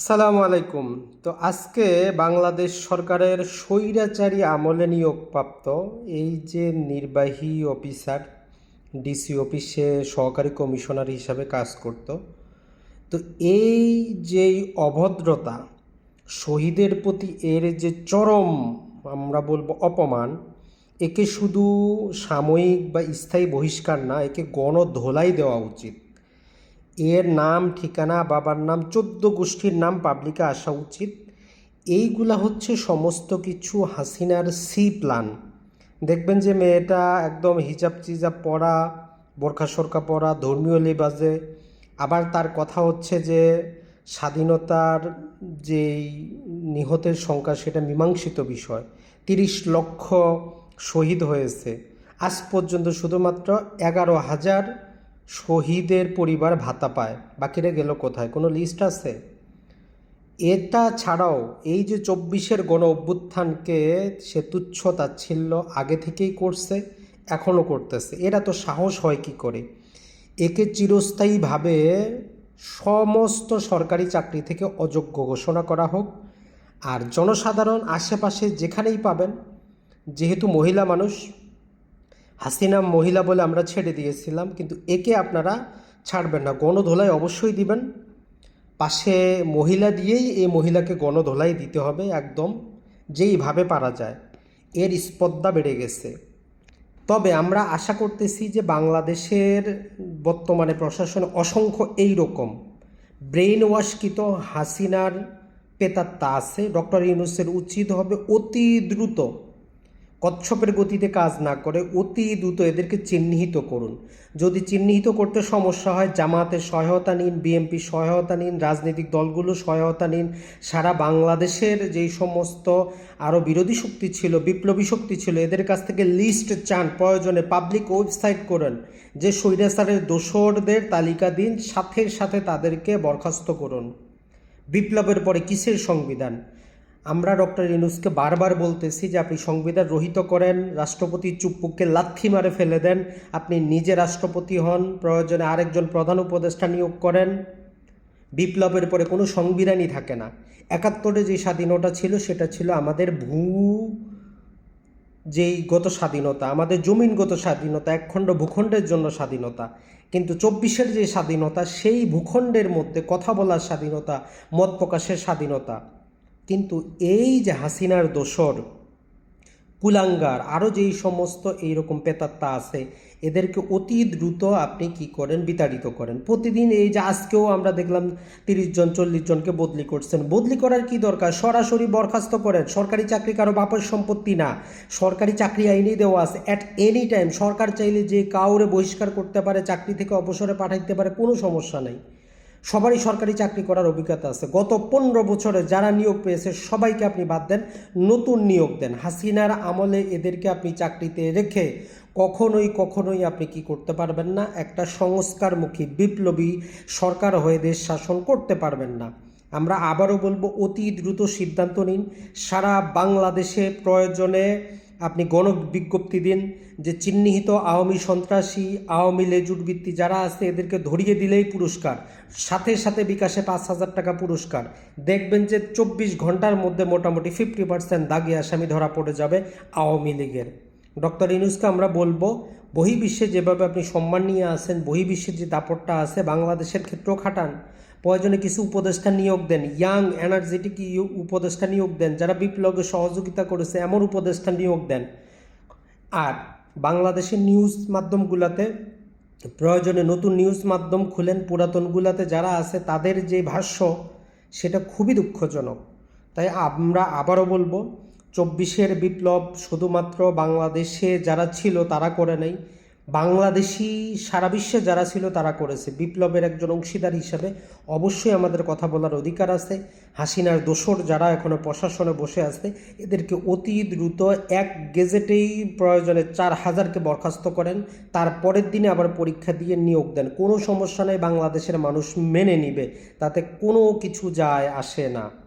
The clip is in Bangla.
আসসালামু আলাইকুম। তো আজকে বাংলাদেশ সরকারের স্বৈরাচারী আমলে নিয়োগপ্রাপ্ত এই যে নির্বাহী অফিসার, ডিসি অফিসে সহকারী কমিশনার হিসাবে কাজ করত, তো এই যেই অভদ্রতা, শহীদের প্রতি এর যে চরম, আমরা বলব অপমান, একে শুধু সাময়িক বা স্থায়ী বহিষ্কার না, একে গণধোলাই দেওয়া উচিত। এর নাম, ঠিকানা, বাবার নাম, চোদ্দ গোষ্ঠীর নাম পাবলিকে আসা উচিত। এইগুলা হচ্ছে সমস্ত কিছু হাসিনার সি প্ল্যান। দেখবেন যে মেয়েটা একদম হিজাব চিজাব পরা বোরখা সরকা পরা ধর্মীয় লেবাজে। আবার তার কথা হচ্ছে যে স্বাধীনতার যেই নিহতের সংখ্যা, সেটা মীমাংসিত বিষয়। তিরিশ লক্ষ শহীদ হয়েছে। আজ পর্যন্ত শুধুমাত্র এগারো হাজার শহীদের পরিবার ভাতা পায়। বাকিরা গেল কোথায়? কোনো লিস্ট আছে? এটা ছাড়াও এই যে চব্বিশের গণ অভ্যুত্থানকে সে তুচ্ছ তাচ্ছিল্য আগে থেকেই করছে, এখনও করতেছে। এরা তো সাহস হয় কি করে? একে চিরস্থায়ীভাবে সমস্ত সরকারি চাকরি থেকে অযোগ্য ঘোষণা করা হোক। আর জনসাধারণ আশেপাশে যেখানেই পাবেন, যেহেতু মহিলা মানুষ হাসিনা মহিলা বলে আমরা ছেড়ে দিয়েছিলাম, কিন্তু একে আপনারা ছাড়বেন না। গণধোলাই অবশ্যই দিবেন। পাশে মহিলা দিয়েই এই মহিলাকে গণধোলাই দিতে হবে একদম, যেইভাবে পারা যায়। এর স্পর্ধা বেড়ে গেছে। তবে আমরা আশা করতেছি যে বাংলাদেশের বর্তমানে প্রশাসনে অসংখ্য এই রকম ব্রেইন ওয়াশকৃত হাসিনার পেতাত্তা আছে। ডক্টর ইউনুসের উচিত হবে অতি দ্রুত কচ্ছপের গতিতে কাজ না করে অতি দ্রুত এদেরকে চিহ্নিত করুন। যদি চিহ্নিত করতে সমস্যা হয় জামাতের সহায়তা নিন, বিএনপি সহায়তা নিন, রাজনৈতিক দলগুলো সহায়তা নিন, সারা বাংলাদেশের যেই সমস্ত আরও বিরোধী শক্তি ছিল, বিপ্লবী শক্তি ছিল, এদের কাছ থেকে লিস্ট চান, প্রয়োজনে পাবলিক ওয়েবসাইট করেন, যে স্বৈরাচারের দোসরদের তালিকা দিন, সাথে সাথে তাদেরকে বরখাস্ত করুন। বিপ্লবের পরে কিসের সংবিধান? আমরা ডক্টর ইনুসকে বারবার বলতেছি যে আপনি সংবিধান রহিত করেন, রাষ্ট্রপতি চুপ্পুকে লাথি মারে ফেলে দেন, আপনি নিজে রাষ্ট্রপতি হন, প্রয়োজনে আরেকজন প্রধান উপদেষ্টা নিয়োগ করেন। বিপ্লবের পরে কোনো সংবিধানই থাকে না। একাত্তরে যে স্বাধীনতা ছিল, সেটা ছিল আমাদের ভূ, যেই গত স্বাধীনতা, আমাদের জমিনগত স্বাধীনতা, একখণ্ড ভূখণ্ডের জন্য স্বাধীনতা। কিন্তু চব্বিশের যে স্বাধীনতা, সেই ভূখণ্ডের মধ্যে কথা বলার স্বাধীনতা, মত প্রকাশের স্বাধীনতা। কিন্তু এই যে হাসিনার দোসর, কুলাঙ্গার আরও যেই সমস্ত এইরকম পেতাত্তা আছে, এদেরকে অতি দ্রুত আপনি কি করেন? বিতাড়িত করেন। প্রতিদিন এই যে আজকেও আমরা দেখলাম তিরিশ জন, চল্লিশ জনকে বদলি করছেন। বদলি করার কি দরকার? সরাসরি বরখাস্ত করেন। সরকারি চাকরি কারও বাপের সম্পত্তি না। সরকারি চাকরি আইনেই দেওয়া আছে। অ্যাট এনি টাইম সরকার চাইলে যে কাউরে বহিষ্কার করতে পারে, চাকরি থেকে অবসরে পাঠাইতে পারে, কোনো সমস্যা নেই। সবারই সরকারি চাকরি করার অভিজ্ঞতা আছে। গত পনেরো বছরে যারা নিয়োগ পেয়েছে, সবাইকে আপনি বাদ দেন, নতুন নিয়োগ দেন। হাসিনার আমলে এদেরকে আপনি চাকরিতে রেখে কখনোই কখনোই আপনি কি করতে পারবেন না? একটা সংস্কারমুখী, বিপ্লবী সরকার হয়ে দেশ শাসন করতে পারবেন না। আমরা আবারও বলব, অতি দ্রুত সিদ্ধান্ত নিন। সারা বাংলাদেশে প্রয়োজনে আপনি গণ বিজ্ঞপ্তি দিন যে চিহ্নিত আওয়ামী সন্ত্রাসী, আওয়ামী লেজুটবৃত্তি যারা আছে, এদেরকে ধরিয়ে দিলেই পুরস্কার। সাথে সাথে বিকাশে পাঁচ হাজার টাকা পুরস্কার। দেখবেন যে চব্বিশ ঘণ্টার মধ্যে মোটামুটি ফিফটি পার্সেন্ট দাগি আসামি ধরা পড়ে যাবে আওয়ামী লীগের। ডক্টর ইনুসকে আমরা বলব, বহির্বিশ্বে যেভাবে আপনি সম্মান নিয়ে আসেন বহির্বিশ্বের যে দাপটটা আছে, বাংলাদেশের ক্ষেত্রেও খাটান। প্রয়োজনে কিছু উপদেষ্টা নিয়োগ দেন। ইয়াং এনার্জেটিক উপদেষ্টা নিয়োগ দেন। যারা বিপ্লবে সহযোগিতা করেছে, এমন উপদেষ্টা নিয়োগ দেন। আর বাংলাদেশের নিউজ মাধ্যমগুলোতে প্রয়োজনে নতুন নিউজ মাধ্যম খুলেন পুরাতনগুলোতে যারা আছে, তাদের যে ভাষ্য, সেটা খুবই দুঃখজনক। তাই আমরা আবারও বলব, চব্বিশের বিপ্লব শুধুমাত্র বাংলাদেশে যারা ছিল, তারা করে নেই। বাংলাদেশি সারা বিশ্বে যারা ছিল তারা করেছে। বিপ্লবের একজন অংশীদার হিসাবে অবশ্যই আমাদের কথা বলার অধিকার আছে। হাসিনার দোসর যারা এখনও প্রশাসনে বসে আছে, এদেরকে অতি দ্রুত এক গেজেটেই প্রয়োজনে চার হাজারকে বরখাস্ত করেন। তার পরের দিনে আবার পরীক্ষা দিয়ে নিয়োগ দেন। কোনো সমস্যা নেই, বাংলাদেশের মানুষ মেনে নিবে। তাতে কোনো কিছু যায় আসে না।